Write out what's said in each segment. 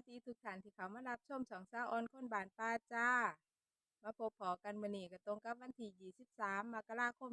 วัสดีทุกท่านที่เขามารับชมช่องซาออนคนบานป้าจ้า มาพบพอกันมื้อนี้ก็ตรงกับวันที่23มกราคม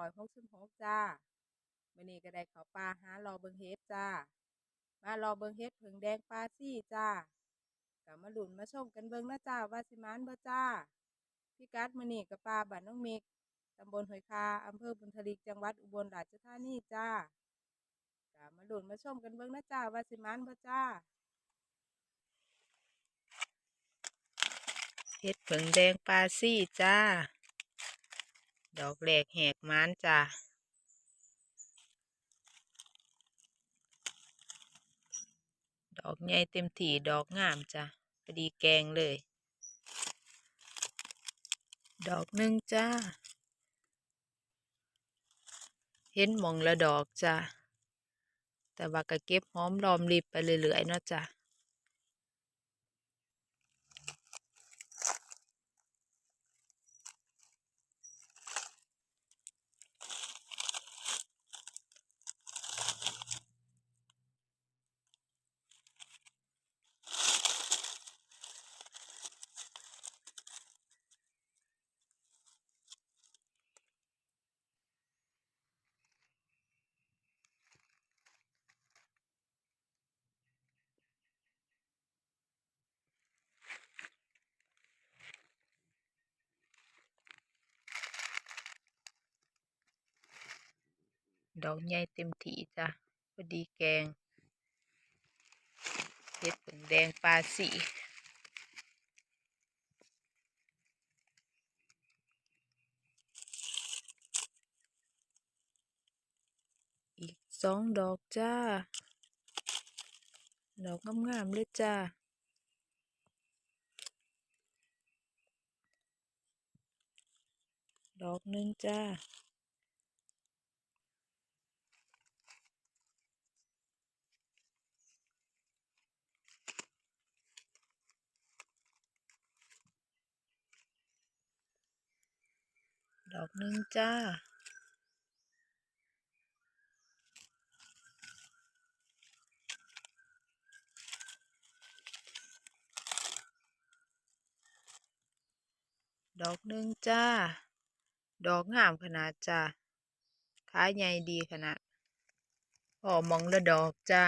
2566จ้ามื้อนี้ก็ได้เข้าป่าหารอเบิงเฮ็ดจ้า มารอเบิงเฮ็ดเพิงแดงปลาซี่จ้าก็มาหลุนมาชมกันเบิงนะจ้าว่าสิมานบ่จ้าพิกัดมื้อนี้ก็ป่าบ้านน้องเมกตำบลห้วยคาอำเภอบุญทลิกจังหวัดอุบลราชธานีจ้าก็มาหลุนมาชมกันเบิงนะจ้าว่าสิมานบ่จ้า เฮ็ดเผิงแดงปลาซี่จ้า ดอกแหลกแหกม้านจ้าดอกใหญ่เต็มถี่ดอกงามจ้ะพอดีแกงเลย ดอกหนึ่งจ้า เห็นมองละดอกจ้า แต่ว่าก็เก็บหอมรอมริบไปเรื่อยๆเนาะจ้ะ ดอกใหญ่เต็มที่จ้ะพอดีแกงเห็ดผึ่งแดงปลาสีอีกสองดอกจ้า ดอกงามๆเลยจ้า ดอกหนึ่งจ้า ดอกหนึ่งจ้า ดอกหนึ่งจ้า ดอกงามขนาดจ้าขายใหญ่ดีขนาดพอมองละดอกจ้า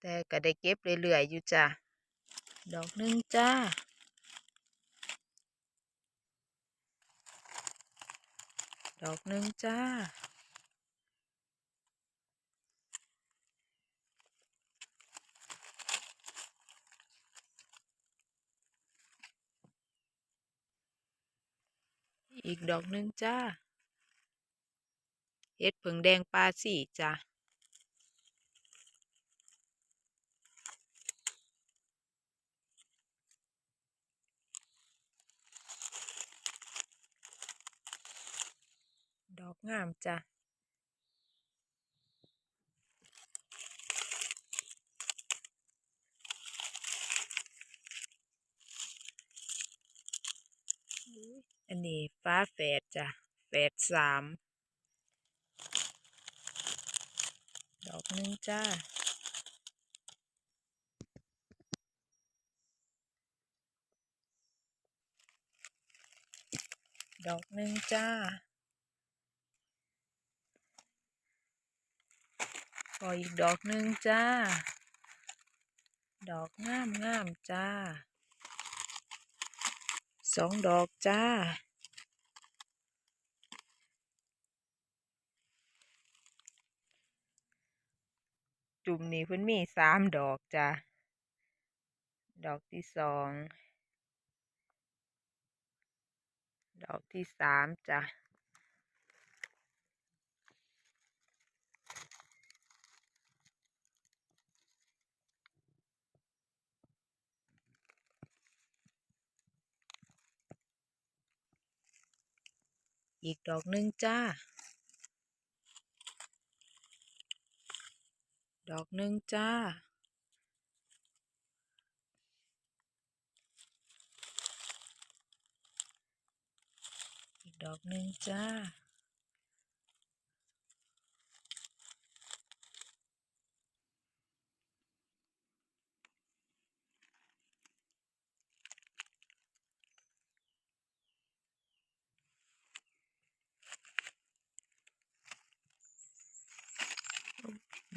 แต่ก็ได้เก็บเรื่อยๆอยู่จ้า ดอกหนึ่งจ้า ดอกหนึ่งจ้า อีกดอกหนึ่งจ้า เห็ดผึ่งแดงปลาสี่จ้า งามจ้ะอันนี้ฟ้าแฝดจ้ะแฝดสาม ดอกหนึ่งจ้าดอกหนึ่งจ้า ขออีกดอกหนึ่งจ้า ดอกงามงามจ้า สองดอกจ้า จุ่มนี้เพิ่นมีสามดอกจ้า ดอกที่สอง ดอกที่สามจ้ะ อีกดอกหนึ่งจ้า ดอกหนึ่งจ้า อีกดอกหนึ่งจ้า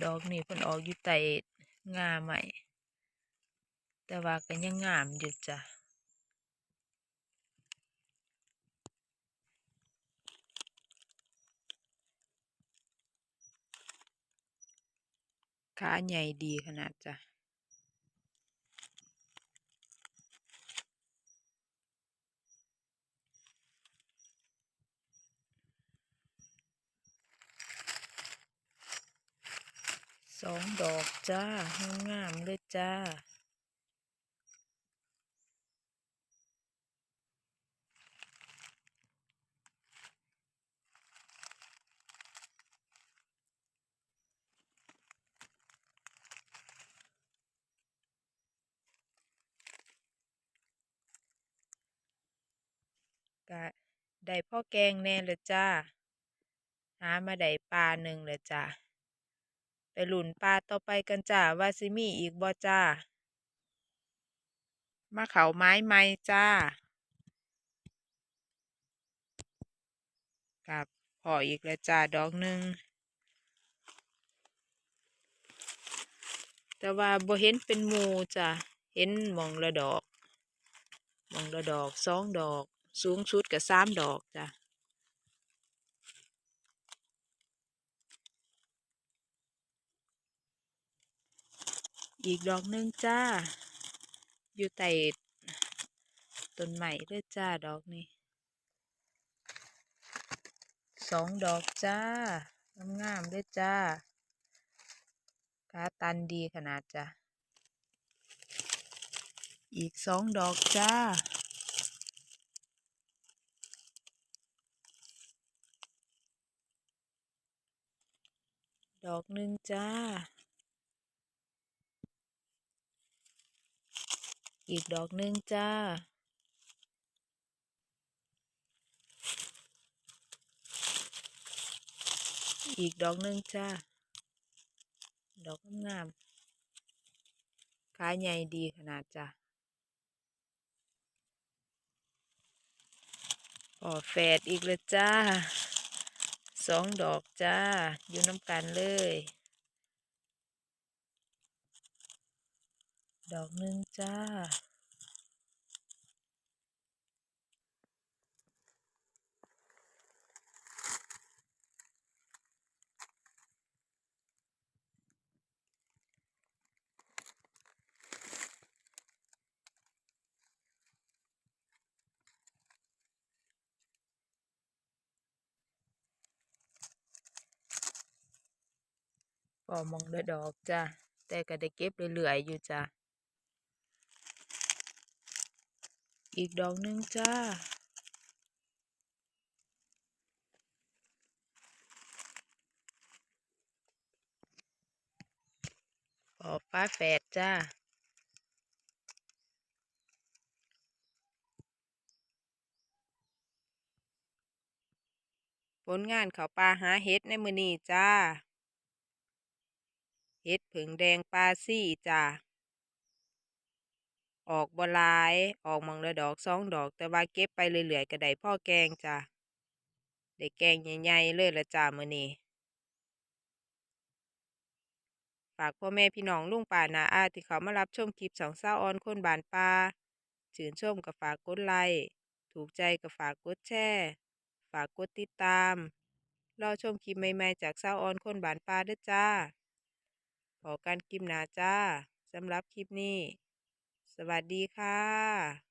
ดอกนี่เพิ่นออกอยู่ใต้งาใหม่ แต่ว่าก็ยังงามอยู่จ้ะขาใหญ่ดีขนาดจ้ะ สองดอกจ้างามๆเลยจ้าก็ได้พ่อแกงแน่เลยจ้า หามาได้ปลาหนึ่งเลยจ้า ไปหลุนปลาต่อไปกันจ้าว่าสิมีอีกบ่จ้า มาเขาไม้ไม้จ้ากับพออีกแล้วจ้าดอกหนึ่งแต่ว่าบ่เห็นเป็นมูจ้ะเห็นมองละดอกมองละดอกสองดอก สูงสุดก็สามดอกจ้ะ อีกดอกหนึ่งจ้า อยู่ใต้ต้นไม้เลยจ้าดอกนี้สองดอกจ้างามๆเลยจ้าขาตันดีขนาดจ้ะอีกสองดอกจ้าดอกหนึ่งจ้า อีกดอกหนึ่งจ้า อีกดอกหนึ่งจ้า ดอกงามขายใหญ่ดีขนาดจ้ะพอแฝดอีกเลยจ้า สองดอกจ้า อยู่น้ำกันเลย ดอกหนึ่งจ้าพอมองด้วยดอกจ้า แต่ก็ได้เก็บเรื่อยๆอยู่จ้า อีกดอกหนึ่งจ้าพอฟ้าแฝดจ้า ผลงานเขาปลาหาเห็ดในมือนี้จ้า เห็ดผึ่งแดงปลาซี่จ้า ออกบ่หลาย ออกมองละดอกสองดอก แต่ว่าเก็บไปเรื่อยๆก็ได้พ่อแกงจ้าได้แกงใหญ่ๆเลยละจ้ามื้อนี้ฝากพ่อแม่พี่น้องลุงป่านาอาที่เขามารับชมคลิปสองเศร้าออนคนบานปลาชื่นชมก็ฝากกดไลค์ถูกใจก็ฝากกดแชร์ฝากกดติดตามรอชมคลิปใหม่ๆจากเศร้าออนคนบานปลาด้วยจ้าขอการคลิปหนาจ้าสำหรับคลิปนี้ สวัสดีค่ะ